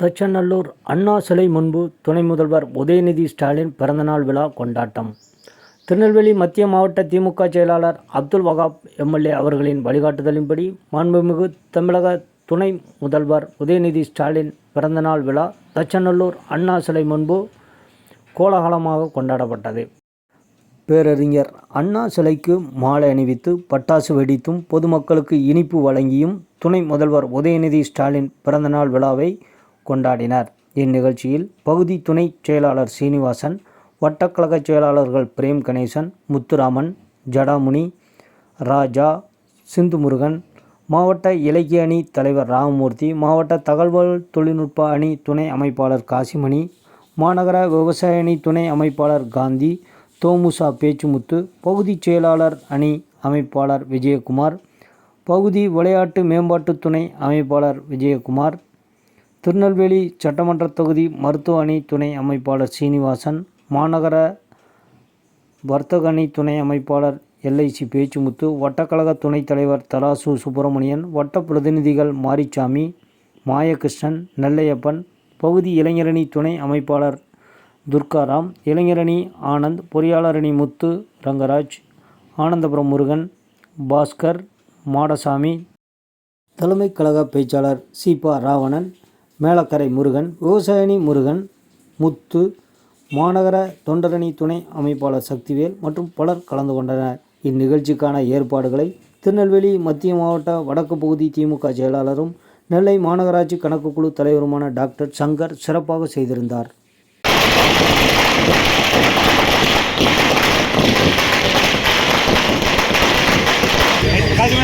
தச்சநல்லூர் அண்ணா சிலை முன்பு துணை முதல்வர் உதயநிதி ஸ்டாலின் பிறந்தநாள் விழா கொண்டாட்டம். திருநெல்வேலி மத்திய மாவட்ட திமுக செயலாளர் அப்துல் வகாப் எம்எல்ஏ அவர்களின் வழிகாட்டுதலின்படி மாண்புமிகு தமிழக துணை முதல்வர் உதயநிதி ஸ்டாலின் பிறந்தநாள் விழா தச்சநல்லூர் அண்ணா சிலை முன்பு கோலாகலமாக கொண்டாடப்பட்டது. பேரறிஞர் அண்ணா சிலைக்கு மாலை அணிவித்து பட்டாசு வெடித்தும் பொதுமக்களுக்கு இனிப்பு வழங்கியும் துணை முதல்வர் உதயநிதி ஸ்டாலின் பிறந்தநாள் விழாவை கொண்டாடினர். இந்நிகழ்ச்சியில் பகுதி துணை செயலாளர் சீனிவாசன் வட்டக்கழக செயலாளர்கள் பிரேம் கணேசன் முத்துராமன் ஜடாமுனி ராஜா சிந்துமுருகன் மாவட்ட இலக்கிய அணி தலைவர் ராமமூர்த்தி மாவட்ட தகவல் தொழில்நுட்ப அணி துணை அமைப்பாளர் காசிமணி மாநகர விவசாய அணி துணை அமைப்பாளர் காந்தி தோமுசா பேச்சுமுத்து பகுதி செயலாளர் அணி அமைப்பாளர் விஜயகுமார் பகுதி விளையாட்டு மேம்பாட்டு துணை அமைப்பாளர் விஜயகுமார் திருநெல்வேலி சட்டமன்ற தொகுதி மருத்துவ அணி துணை அமைப்பாளர் சீனிவாசன் மாநகர வர்த்தக அணி துணை அமைப்பாளர் எல்ஐசி பேச்சுமுத்து வட்டக்கழக துணைத் தலைவர் தராசு சுப்பிரமணியன் வட்ட பிரதிநிதிகள் மாரிச்சாமி மாயகிருஷ்ணன் நெல்லையப்பன் பகுதி இளைஞரணி துணை அமைப்பாளர் துர்காராம் இளைஞரணி ஆனந்த் பொறியாளரணி முத்து ரங்கராஜ் ஆனந்தபுரம் முருகன் பாஸ்கர் மாடசாமி தலைமை கழக பேச்சாளர் சீபா ராவணன் மேலக்கரை முருகன் விவசாயணி முருகன் முத்து மாநகர தொண்டரணி துணை அமைப்பாளர் சக்திவேல் மற்றும் பலர் கலந்து கொண்டனர். இந்நிகழ்ச்சிக்கான ஏற்பாடுகளை திருநெல்வேலி மத்திய மாவட்ட வடக்கு பகுதி திமுக செயலாளரும் நெல்லை மாநகராட்சி கணக்கு குழு தலைவருமான டாக்டர் சங்கர் சிறப்பாக செய்திருந்தார். காசு